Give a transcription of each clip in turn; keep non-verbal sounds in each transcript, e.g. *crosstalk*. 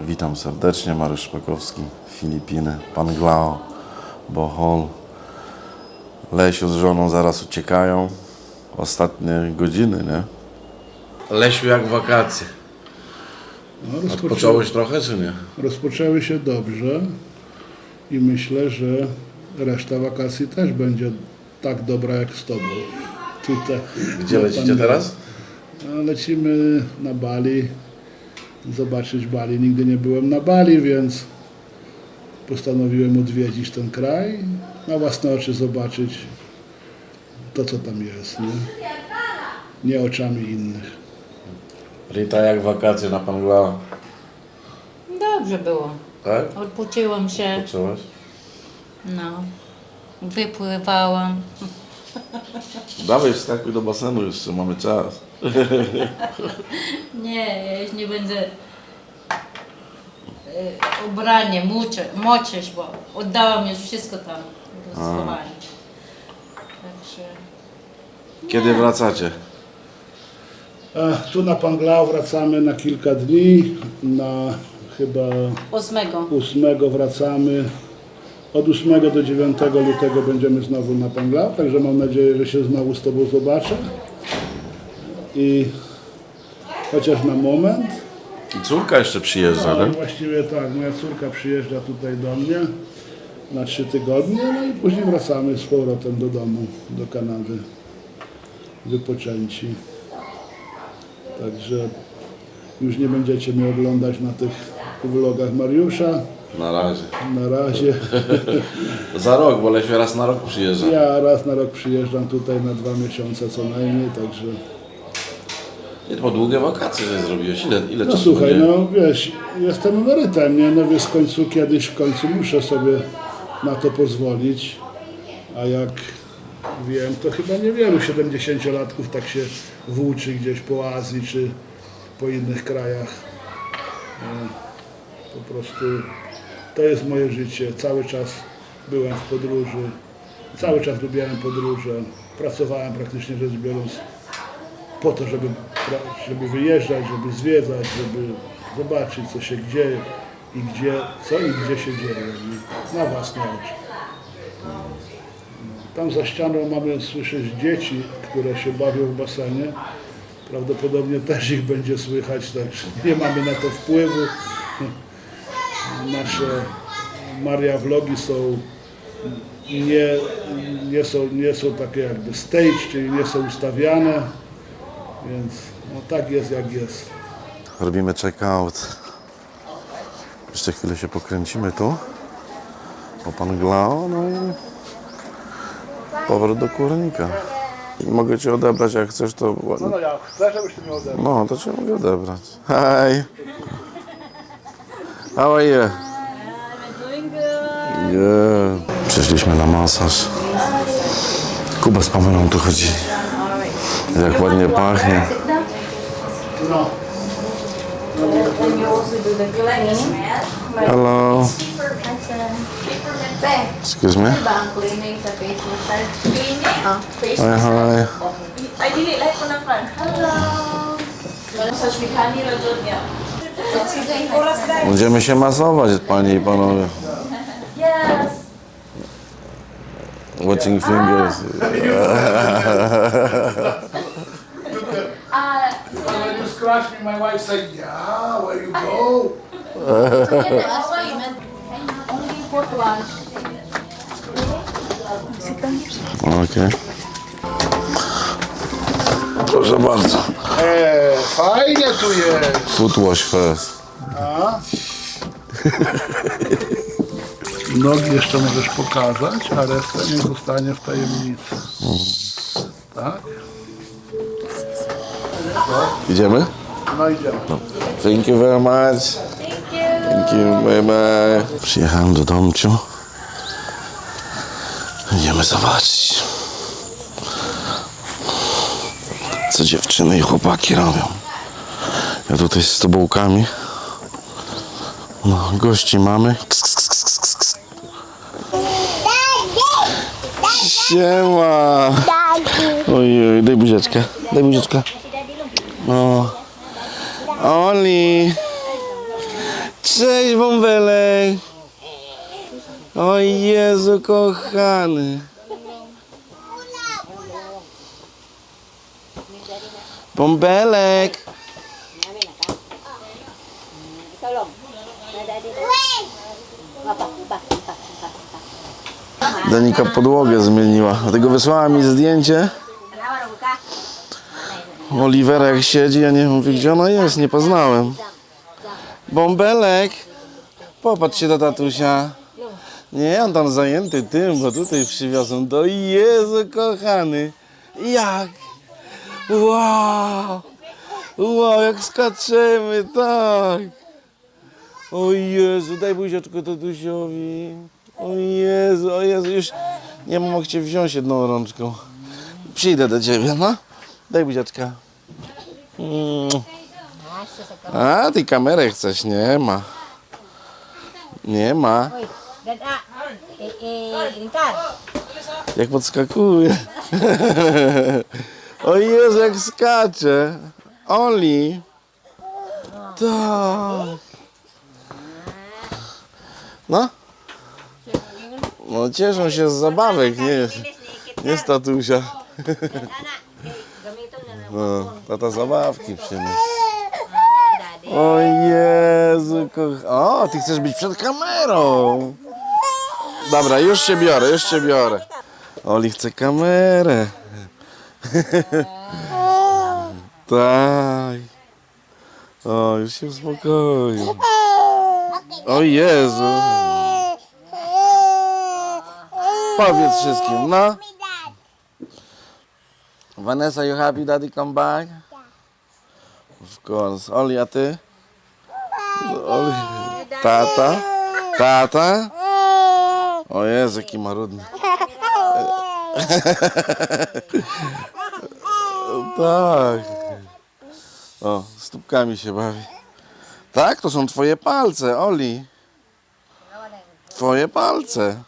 Witam serdecznie, Mariusz Szpakowski, Filipiny, Pan Glao, Bohol. Lesiu z żoną zaraz uciekają. Ostatnie godziny, nie? Lesiu jak wakacje. No. Odpocząłeś trochę, czy nie? Rozpoczęły się dobrze i myślę, że reszta wakacji też będzie tak dobra jak z Tobą. Tutaj. Gdzie lecicie teraz? No, Lecimy na Bali, zobaczyć Bali. Nigdy nie byłem na Bali, więc postanowiłem odwiedzić ten kraj, na własne oczy zobaczyć to, co tam jest. Nie, nie oczami innych. Rita, jak wakacje na Pan Glao? Dobrze było. Tak? Odpoczyłam się, Odpoczęłaś? no. Wypływałam. Dawaj, wskakuj do basenu jeszcze, mamy czas. Nie, ja już nie będę e, ubranie muczę, moczyć, bo oddałam już wszystko tam do schowania. Także Kiedy wracacie? A, tu na Panglao wracamy na kilka dni, na chyba ósmego. 8 wracamy. Od 8 do 9 lutego będziemy znowu na Panglao, także mam nadzieję, że się znowu z Tobą zobaczę. I chociaż na moment. Córka jeszcze przyjeżdża, No, nie? właściwie tak, moja córka przyjeżdża tutaj do mnie na 3 tygodnie, no i później wracamy z powrotem do domu, do Kanady. Wypoczęci. Także już nie będziecie mnie oglądać na tych vlogach Mariusza. Na razie. Na razie. *laughs* Za rok, bo Lesiu raz na rok przyjeżdża. Ja raz na rok przyjeżdżam tutaj na dwa miesiące co najmniej, także... Nie, po długie wakacje że zrobiłeś. Ile, ile No czasu słuchaj, będzie? no wiesz, jestem emerytem, nie? No więc w końcu kiedyś, w końcu muszę sobie na to pozwolić. A jak wiem, to chyba niewielu 70-latków tak się włóczy gdzieś po Azji czy po innych krajach. E, Po prostu to jest moje życie. Cały czas byłem w podróży. Cały czas lubiłem podróże. Pracowałem praktycznie rzecz biorąc po to, żeby, żeby wyjeżdżać, żeby zwiedzać, żeby zobaczyć, co się dzieje i gdzie, co i gdzie się dzieje, na własne oczy. Tam za ścianą mamy słyszeć dzieci, które się bawią w basenie. Prawdopodobnie też ich będzie słychać, także nie mamy na to wpływu. Nasze Maria vlogi są nie, nie, są, nie są takie jakby stage, czyli nie są ustawiane, więc no, tak jest jak jest. Robimy check-out. Jeszcze chwilę się pokręcimy tu. Po Pan Glao, no i powrót do kurnika. Mogę Cię odebrać jak chcesz, to... No ja chcę, żebyś ty mnie odebrał. No, to Cię mogę odebrać. Hi! How are you? Yeah. Przyszliśmy na masaż. Kuba z Pawełą tu chodzi. Jak ładnie pachnie. No. Hello. Excuse me. Ah, Hi, hi. Ay, dili, like ko na kan. Hello. Będziemy się masować, panie i panowie. Yes. Watching fingers. When you scratch me, my wife said, yeah, where you go? Okej. Proszę bardzo. Eee, fajnie tu jest. Foot wash first. A? Nogi jeszcze możesz pokazać, a reszta niech zostanie w tajemnicy. Tak? Idziemy? No idziemy. Thank you very much. Thank you. Bye bye. Przyjechałem do domciu. Idziemy zobaczyć, co dziewczyny i chłopaki robią. Ja tutaj z tobołkami. No, gości mamy. Siema. Ojej, daj buziaczkę. Daj buziaczkę. O. Oli. Cześć, bąbelek. O Jezu, kochany. Bąbelek. Danika podłogę zmieniła, dlatego wysłała mi zdjęcie. Oliwera jak siedzi, ja nie mówię gdzie ona jest, nie poznałem. Bąbelek, popatrz się do tatusia. Nie, on tam zajęty tym, bo tutaj przywiozą. Do Jezu, kochany. Jak? Wow! Wow, jak skaczemy, tak! O Jezu, daj buziaczko tatusiowi. O Jezu, o Jezu, już nie mogę cię wziąć jedną rączką. Przyjdę do ciebie, no. Daj buziaczka. Mm. A, ty kamerę chcesz? Nie ma. Nie ma. Jak podskakuje. *laughs* O Jezu, jak skacze. Oli. Tak. No. No cieszą się z zabawek, nie, nie z tatusia. No, tata zabawki przyniósł. O Jezu, koch... O, ty chcesz być przed kamerą. Dobra, już cię biorę, już cię biorę. Oli chce kamerę. *laughs* tak. O, już się uspokoił. O Jezu. Powiedz wszystkim, no. Vanessa, you happy daddy come back? Of course. Oli, a ty? Oli. Tata? Tata? O Jezu, jaki marudny. *laughs* tak. O, stópkami się bawi. Tak, to są twoje palce, Oli. Twoje palce.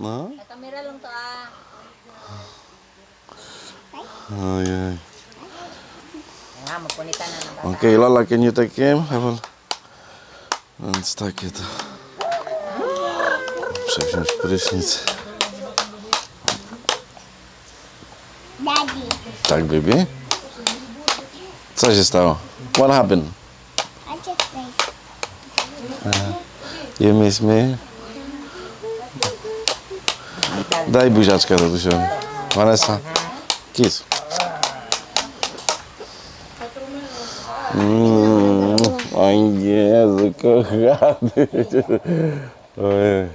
No. Ojej. Bata. Okay, Lola, can you take him? Will... Więc takie to. Muszę wziąć prysznic. Daddy, Tak, baby? Co się stało? What happened? I just like You miss me? Daj buziaczka tatusiowi. Vanessa, kiss. Mm, o Jezu, kochany. Ojej.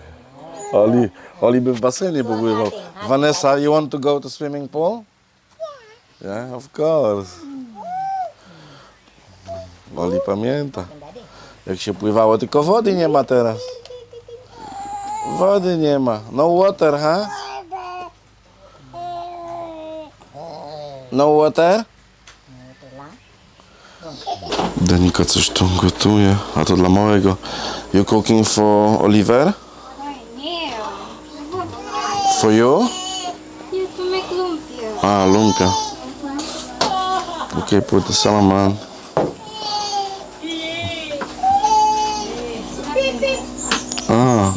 Oli, Oli by w basenie popływał. Vanessa, you want to go to swimming pool? Yeah, of course. Oli pamięta. Jak się pływało, tylko wody nie ma teraz. Wody nie ma. No water, ha? No water? Danika coś tu gotuje, a to dla małego. You cooking for Oliver? For you? A, lunka. Okay, put the salaman. A,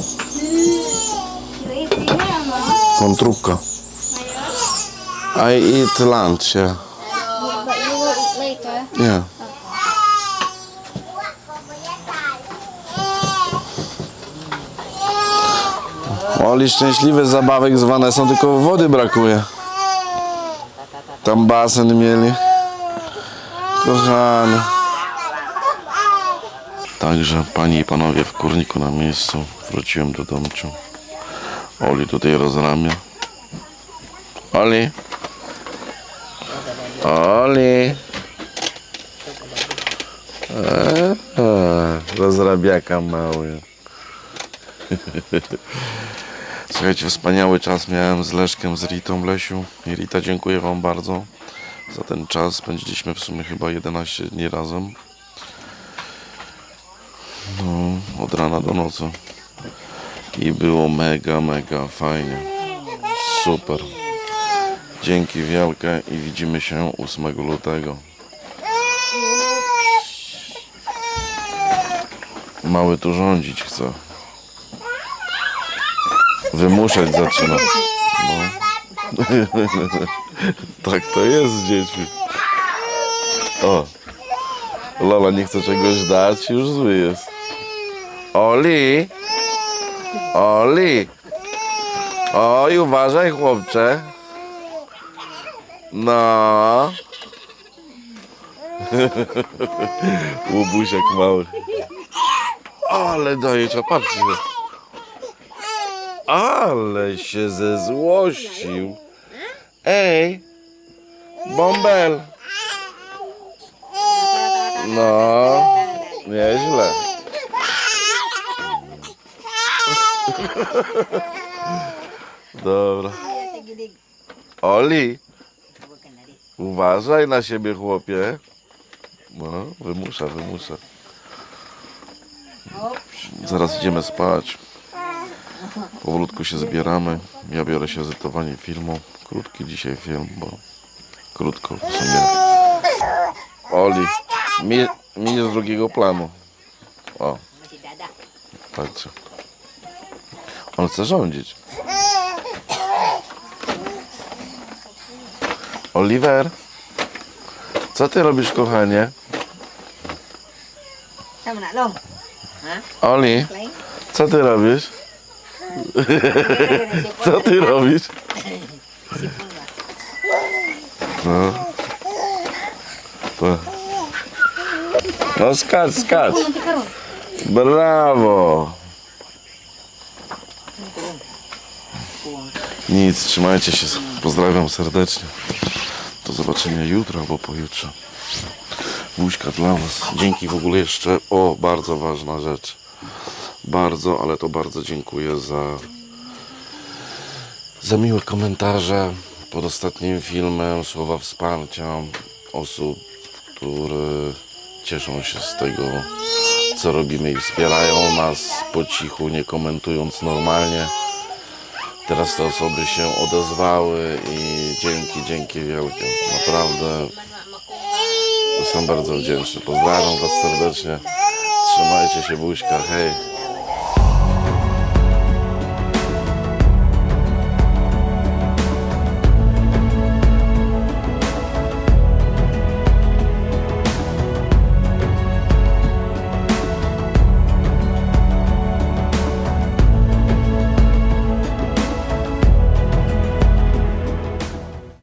wątróbka. I eat lunch, yeah. But you will eat later. Yeah. Oli szczęśliwy z zabawek z Vanessą, tylko wody brakuje. Tam basen mieli. Kochany. Także panie i panowie w kurniku na miejscu. Wróciłem do domciu. Oli tutaj rozramia. Oli. Oli. Eee, rozrabiaka mały. *laughs* Słuchajcie, wspaniały czas miałem z Leszkiem, z Ritą w Lesiu. Rita, dziękuję Wam bardzo za ten czas. Spędziliśmy w sumie chyba 11 dni razem. No, od rana do nocy. I było mega, mega fajnie. Super. Dzięki wielkie i widzimy się 8 lutego. Mały tu rządzić chce. Wymuszać zaczyna. No. *laughs* tak to jest z dziećmi. O. Lola nie chce czegoś dać, już zły jest. Oli! Oli! Oj, uważaj chłopcze. No. *laughs* Łobusiak mały. Ale daje patrzcie. Ale się zezłościł. Ej, bąbel. No, nieźle. Dobra. Oli, uważaj na siebie, chłopie. No, wymusza, wymusza. Zaraz idziemy spać. Powolutku się zbieramy. Ja biorę się za edytowanie filmu. Krótki dzisiaj film, bo krótko w sumie. Oli, mi, mi z drugiego planu. O, patrzcie. On chce rządzić. Oliver, co ty robisz, kochanie? Oli, co ty robisz? *laughs* Co ty robisz? No. To. No skacz, skacz. Brawo. Nic, trzymajcie się. Pozdrawiam serdecznie. Do zobaczenia jutro albo pojutrze. Buźka dla Was. Dzięki w ogóle jeszcze. O, bardzo ważna rzecz. Bardzo, ale to bardzo dziękuję za za miłe komentarze pod ostatnim filmem, słowa wsparcia osób, które cieszą się z tego, co robimy i wspierają nas po cichu, nie komentując normalnie. Teraz te osoby się odezwały i dzięki, dzięki wielkie. Naprawdę jestem bardzo wdzięczny. Pozdrawiam Was serdecznie. Trzymajcie się, buźka, hej.